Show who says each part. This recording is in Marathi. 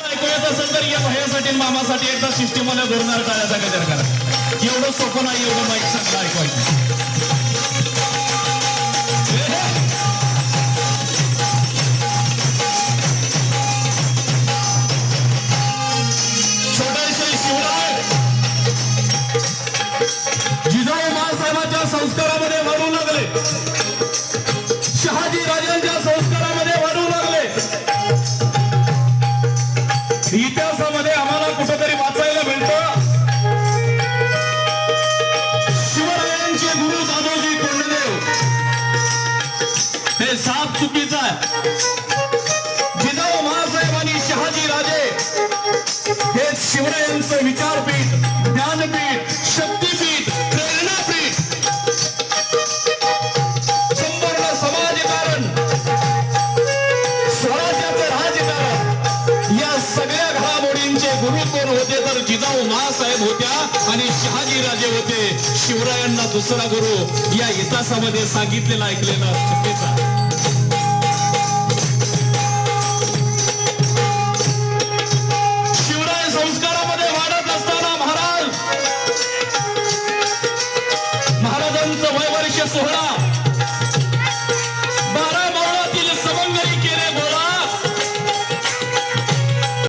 Speaker 1: ऐकू असेल तर या भैयासाठी मामासाठी एकदा सिस्टीमला धरणार टाळ्याचा गजर करा. एवढं सोपं नाही एवढं माईक चांगलं ऐकवायचं. संस्कारामध्ये वाढू लागले. हे साप चुकीचा आहे. जिजाऊ महासाहेब आणि शहाजी राजे हे शिवरायांचं विचारपीठ ज्ञानपीठ शक्तीपीठ प्रेरणापीठ संपूर्ण समाजकारण स्वराज्याचं राजकारण या सगळ्या घडामोडींचे गुरु कोण होते तर जिजाऊ महासाहेब होत्या आणि शहाजी राजे होते. शिवरायांना दुसरा गुरु या इतिहासामध्ये सांगितलेलं ऐकलेलं चुकीचं सोळा